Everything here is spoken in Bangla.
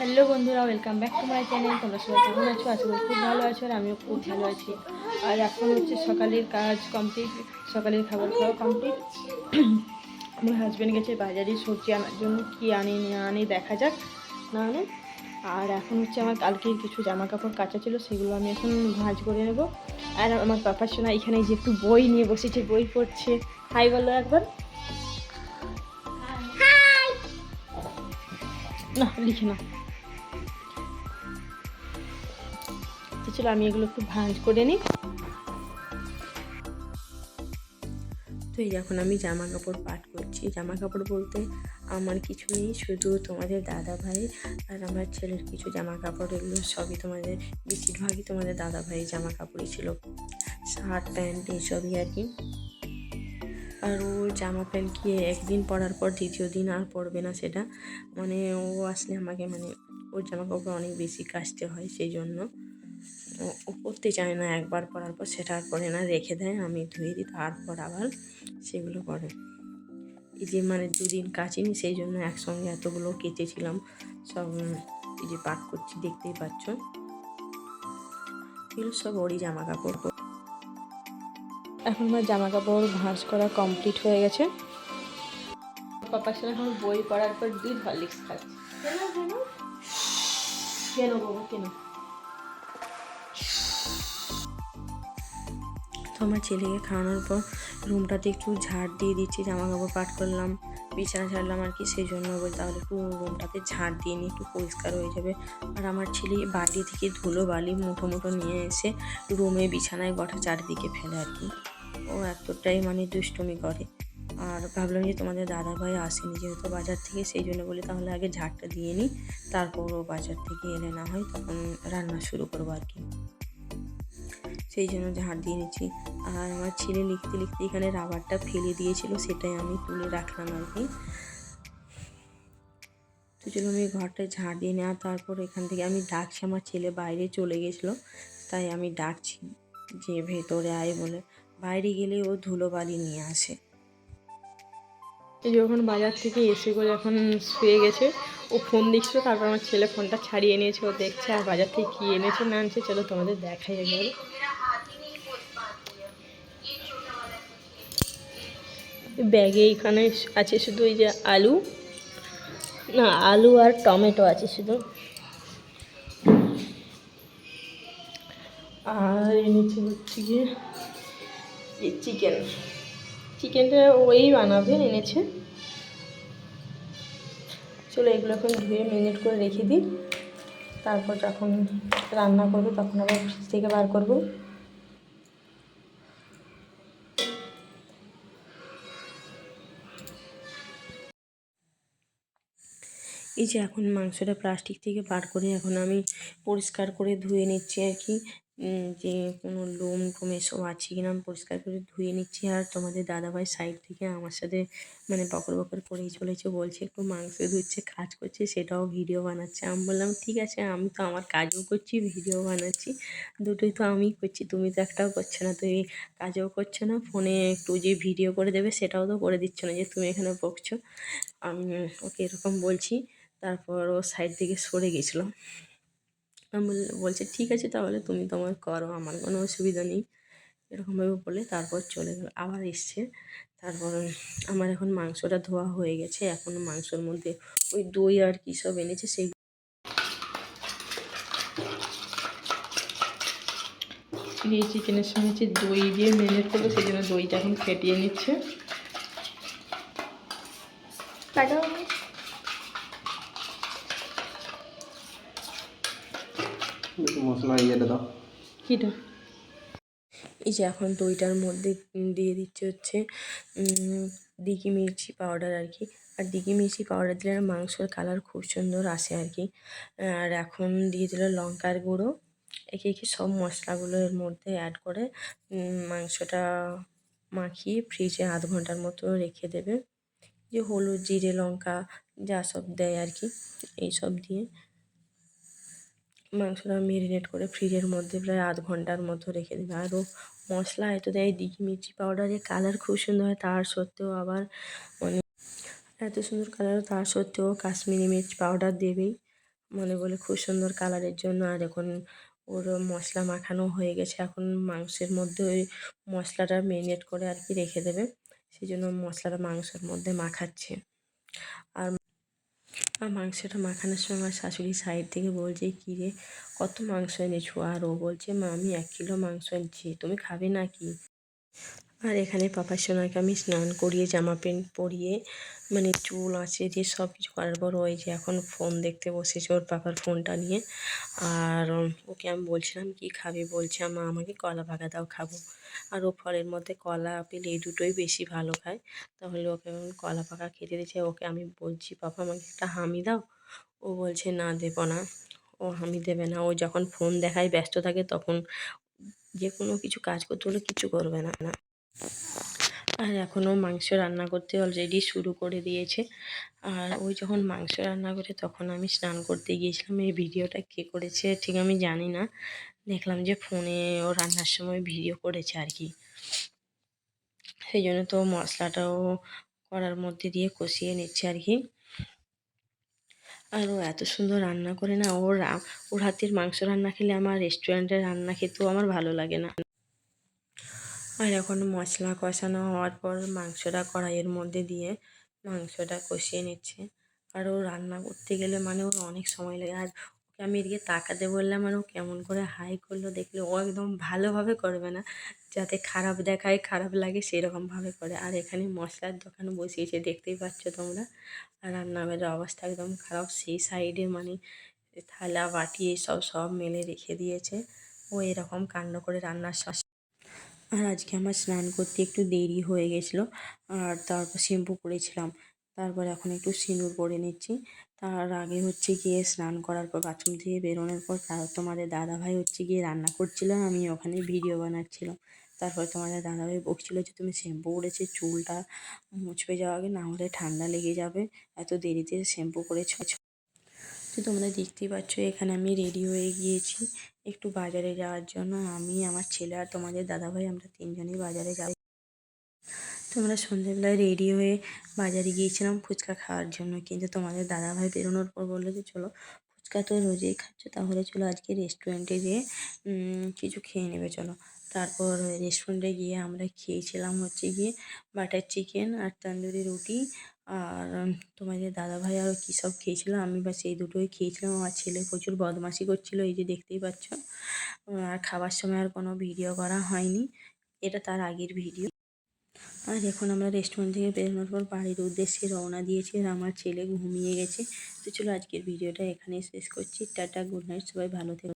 হ্যালো বন্ধুরা welcome back to my channel তোমরা সবাই কেমন আছো? আশা করি খুব ভালো আছো আর আমিও খুব ভালো আছি। আর এখন হচ্ছে সকালের কাজ কমপ্লিট সকালের খাবার খাওয়া কমপ্লিট আমার হাজব্যান্ড গেছে বাজারে সবজি আনার জন্য কী আনি না আনি দেখা যাক না আনে। আর এখন হচ্ছে আমার কালকের কিছু জামা কাপড় কাঁচা ছিল সেগুলো আমি এখন ভাঁজ করে নেব। আর আমার পাপার সোনা এখানে যে একটু বই নিয়ে বসেছে বই পড়ছে। হাই বলো একবার। না লিখে না চলো আমি এগুলো একটু ভাঁজ করে নিই। তো এই এখন আমি জামা কাপড় পাট করছি। জামা কাপড় বলতে আমার কিছু নেই, শুধু তোমাদের দাদা ভাই আর আমার ছেলের কিছু জামা কাপড় এগুলো সবই তোমাদের, বেশিরভাগই তোমাদের দাদা ভাই জামা কাপড়ই ছিল। শার্ট, প্যান্ট এইসবই আর কি। আর ও জামা প্যান্ট গিয়ে একদিন পরার পর দ্বিতীয় দিন আর পরবে না সেটা। মানে ও আসলে আমাকে মানে ওর জামা কাপড় অনেক বেশি কাচতে হয়, সেই জন্য। ও- ও পরতে চায় না একবার পরার পর সেটা আর পরে না রেখে দেয় আমি ধুয়ে দিই তারপর আবার সেগুলো করে। এই যে মানে দুদিন কাচিনি সেই জন্য একসঙ্গে এতগুলো কেচেছিলাম সব এই যে পাক করছি দেখতেই পাচ্ছ। এগুলো সব ওরই জামা কাপড় এখন আমার জামা কাপড় ভাঁজ করা কমপ্লিট হয়ে গেছে। পাপার সাথে এখন বই পড়ার পর দুধ হরলিক্স খাচ্ছি। কেন কেন? কেন বাবা কেন? তো আমার ছেলেকে খাওয়ানোর পর রুমটাতে একটু ঝাড় দিয়ে দিচ্ছি জামা কাপড় পাট করলাম, বিছানা ছাড়লাম আর কি সেই জন্য বলি তাহলে একটু রুমটাতে ঝাড় দিয়ে নিই, একটু পরিষ্কার হয়ে যাবে। আর আমার ছেলে বাড়ি থেকে ধুলো বালি মুঠো মুঠো নিয়ে এসে রুমে বিছানায় গোটা চারিদিকে ফেলে আর কি। ও এতটাই মানে দুষ্টুমি করে। আর ভাবলাম যে তোমাদের দাদা ভাই আসেনি যেহেতু বাজার থেকে, সেই জন্য বলি তাহলে আগে ঝাড়টা দিয়ে নিই, তারপর ও বাজার থেকে এলে না হয় তখন রান্না শুরু করব আর কি। সেই জন্য ঝাড় দিয়ে নিচ্ছি। আর আমার ছেলে লিখতে লিখতে এখানে রাবারটা ফেলে দিয়েছিল, সেটাই আমি তুলে রাখলাম আর কি। তো চলো আমি ঘরটা ঝাড় দিয়ে নেওয়া, তারপর এখান থেকে আমি ডাকছি, আমার ছেলে বাইরে চলে গেছিল, তাই আমি ডাকছি যে ভেতরে আয় বলে। বাইরে গেলে ও ধুলো বালি নিয়ে আসে। এই যখন বাজার থেকে এসে করে এখন শুয়ে গেছে, ও ফোন দেখছিল তারপর আমার ছেলে ফোনটা ছাড়িয়ে নিয়েছে, ও দেখছে আর বাজার থেকে কী এনেছে, না আনছে চলো তোমাদের দেখাই একবার। ব্যাগে এখানে আছে শুধু এই যে আলু। না, আলু আর টমেটো আছে শুধু। আর এনেছে হচ্ছে গিয়ে চিকেন। চিকেনটা ওই বানাবে, এনেছে। চলো এগুলো এখন ধুয়ে মিনিট করে রেখে দিই। তারপর যখন রান্না করব, তখন আবার ফ্রিজ থেকে বার করব। এই যে এখন মাংসটা প্লাস্টিক থেকে বার করে এখন আমি পরিষ্কার করে ধুয়ে নিচ্ছি আর কি। যে কোনো লোম টোম এসব আছে কিনা আমি পরিষ্কার করে ধুয়ে নিচ্ছি। আর তোমাদের দাদাভাই সাইড থেকে আমার সাথে মানে বকর বকর করেই চলেছে, বলছে একটু মাংস ধুচ্ছে, কাজ করছে, সেটাও ভিডিও বানাচ্ছে। আমি বললাম, ঠিক আছে, আমি তো আমার কাজও করছি ভিডিও বানাচ্ছি। দুটোই তো আমিই করছি, তুমি তো একটাও করছ না। তুমি কাজও করছ না, ফোনে একটু যে ভিডিও করে দেবে, সেটাও তো করে দিচ্ছ না যে তুমি এখানে বকছো। আমি ওকে এরকম বলছি। তারপর ও সাইড থেকে সরে গেছিল। আমি বল- বলছে ঠিক আছে তাহলে তুমি তোমার করো আমার কোনো অসুবিধা নেই। এরকমভাবে বলে তারপর চলে গেল আবার এসছে। তারপর আমার এখন মাংসটা ধোয়া হয়ে গেছে এখন মাংসর মধ্যে ওই দই আর কী সব এনেছে সেই এই চিকেনের সঙ্গে হচ্ছে দই দিয়ে মেরিনেট করব সেই জন্য দইটা এখন ফেটিয়ে নিচ্ছে। মশলা ইয়েটা দাও। এই যে এখন দইটার মধ্যে দিয়ে দিচ্ছে হচ্ছে দিঘি মির্চি পাউডার আর কি। আর দিঘি মির্চি পাউডার দিলে মাংসর কালার খুব সুন্দর আসে আর কি। আর এখন দিয়ে দিল লঙ্কার গুঁড়ো। একে একে সব মশলাগুলো এর মধ্যে অ্যাড করে মাংসটা মাখিয়ে ফ্রিজে আধ ঘণ্টার মতো রেখে দেবে। যে হলুদ, জিরে, লঙ্কা যা সব দেয় আর কি, এই সব দিয়ে। মাংসটা মেরিনেট করে ফ্রিজের মধ্যে প্রায় আধ ঘণ্টার মতো রেখে দেবে। আরও মশলা এত দেয় দিঘি মির্চি পাউডারে কালার খুব সুন্দর হয়, তার সত্ত্বেও আবার মানে এত সুন্দর কালার তার সত্ত্বেও কাশ্মীরি মির্চ পাউডার দেবেই। মনে বলে খুব সুন্দর কালারের জন্য। আর এখন ওর মশলা মাখানো হয়ে গেছে, এখন মাংসের মধ্যে ওই মশলাটা মেরিনেট করে আর কি রেখে দেবে। সেই জন্য মশলাটা মাংসের মধ্যে মাখাচ্ছে। আর আর মাংসটা মাখানোর সময় আমার শাশুড়ি সাইড থেকে বলছে, কী রে? কত মাংস এনেছো? আর ও বলছে, মা, আমি এক কিলো মাংস এনেছি। তুমি খাবে না কি আর এখানে পাপার সোনাকে আমি স্নান করিয়ে, জামা প্যান্ট পরিয়ে মানে চুল আঁচড়ে দিয়ে সব কিছু করার পর ওই যে এখন ফোন দেখতে বসেছে ওর পাপার ফোনটা নিয়ে। আর ওকে আমি বলছিলাম, কি খাবে? বলছে, মা, আমাকে কলা পাকা দাও, খাব। আর ও ফলের মধ্যে কলা, আপেল এই দুটোই বেশি ভালো খায়। তাহলে ওকে কলা পাকা খেতে দিয়েছে। ওকে আমি বলছি, পাপা, আমাকে একটা হামি দাও? ও বলছে, না, দেবো না। ও হামি দেবে না। ও যখন ফোন দেখায়, ব্যস্ত থাকে, তখন যে কোনো কিছু কাজ করতে হলে কিছু করবে না না। আর এখনও মাংস রান্না করতে অলরেডি শুরু করে দিয়েছে। আর ওই যখন মাংস রান্না করে তখন আমি স্নান করতে গিয়েছিলাম। এই ভিডিওটা কে করেছে ঠিক আমি জানি না। দেখলাম যে ফোনে ও রান্নার সময় ভিডিও করেছে আর কি। সেই জন্য তো মশলাটাও করার মধ্যে দিয়ে কষিয়ে নিচ্ছে আর কি। আর ও এত সুন্দর রান্না করে না, ওর ওর হাতের মাংস রান্না খেলে আমার রেস্টুরেন্টের রান্না খেতেও আমার ভালো লাগে না। আর এখন মশলা কষানো হওয়ার পর মাংসটা কড়াইয়ের মধ্যে দিয়ে মাংসটা কষিয়ে নিচ্ছে। আর ও রান্না করতে গেলে মানে ওর অনেক সময় লাগে। আর ওকে আমি এদিকে তাকাতে বললাম, আর ও কেমন করে হাই করল দেখলে ও একদম ভালোভাবে করবে না। যাতে খারাপ দেখায়, খারাপ লাগে সেরকমভাবে করে। আর এখানে মশলার দোকান বসিয়েছে, দেখতেই পাচ্ছ তোমরা। আর রান্নাঘরের অবস্থা একদম খারাপ। সেই সাইডে মানে থালা, বাটি, এসব সব মেলে রেখে দিয়েছে। ও এরকম কাণ্ড করে রান্নার আর আজকে আমার স্নান করতে একটু দেরি হয়ে গেছিল, আর তারপর শ্যাম্পু করেছিলাম। তারপর এখন একটু সিঁদুর পরে নিচ্ছি। তার আগে হচ্ছে গিয়ে স্নান করার পর, বাথরুম থেকে বেরোনোর পর, তার তোমাদের দাদাভাই হচ্ছে গিয়ে রান্না করছিল আমি ওখানে ভিডিও বানাচ্ছিলাম। তারপর তোমাদের দাদাভাই বকছিলো যে, তুমি শ্যাম্পু করেছে, চুলটা মুছবে যাওয়া আগে, না হলে ঠান্ডা লেগে যাবে। এত দেরিতে শ্যাম্পু করেছ। তো তোমরা দেখতেই পাচ্ছ, এখানে আমি রেডি হয়ে গিয়েছি। একটু বাজারে যাওয়ার জন্য আমি আমার ছেলে আর তোমাদের দাদাভাই আমরা তিনজনই বাজারে যাই। তোমরা সন্ধ্যেবেলায় রেডি হয়ে বাজারে গিয়েছিলাম ফুচকা খাওয়ার জন্য কিন্তু তোমাদের দাদাভাই বেরোনোর পর বলল যে চলো ফুচকা তো রোজেই খাচ্ছ তাহলে চলো আজকে রেস্টুরেন্টে উম, কিছু খেয়ে নেবে চলো। তারপর রেস্টুরেন্টে গিয়ে আমরা খেয়েছিলাম হচ্ছে গিয়ে বাটার চিকেন আর তন্দুরি রুটি আর তোমাদের দাদাভাই আরও কী সব খেয়েছিল, আমি বা সেই দুটোই খেয়েছিলাম। আমার ছেলে প্রচুর বদমাশি করছিল, এই যে দেখতেই পাচ্ছ। আর খাবার সময় আর কোনো ভিডিও করা হয়নি। এটা তার আগের ভিডিও। আর এখন আমরা রেস্টুরেন্ট থেকে বেরোনোর পর বাড়ির উদ্দেশ্যে রওনা দিয়েছি আর আমার ছেলে ঘুমিয়ে গেছে। তো চলো আজকের ভিডিওটা এখানেই শেষ করছি। টাটা গুড নাইট সবাই ভালো থেকো।